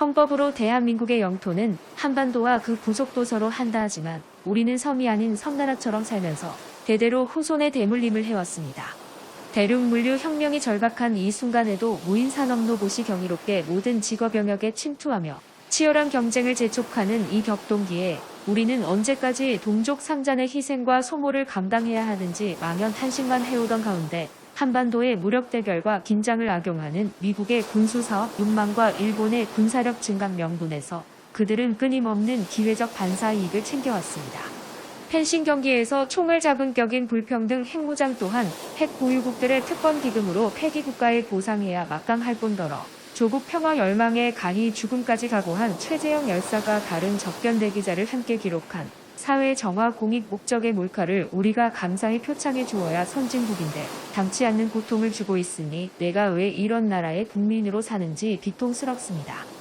헌법으로 대한민국의 영토는 한반도와 그 부속도서로 한다 하지만 우리는 섬이 아닌 섬나라처럼 살면서 대대로 후손의 대물림을 해왔습니다. 대륙 물류 혁명이 절박한 이 순간에도 무인 산업 로봇이 경이롭게 모든 직업 영역에 침투하며 치열한 경쟁을 재촉하는 이 격동기에 우리는 언제까지 동족 상잔의 희생과 소모를 감당해야 하는지 망연탄식만 해오던 가운데 한반도의 무력 대결과 긴장을 악용하는 미국의 군수 사업 욕망과 일본의 군사력 증강 명분에서 그들은 끊임없는 기회적 반사 이익을 챙겨왔습니다. 펜싱 경기에서 총을 잡은 격인 불평등 핵무장 또한 핵 보유국들의 특권 기금으로 폐기 국가에 보상해야 막강할 뿐더러 조국 평화 열망에 간이 죽음까지 각오한 최재형 열사가 다른 접견 대기자를 함께 기록한 사회 정화 공익 목적의 몰카를 우리가 감사히 표창해 주어야 선진국인데 당치 않는 고통을 주고 있으니 내가 왜 이런 나라의 국민으로 사는지 비통스럽습니다.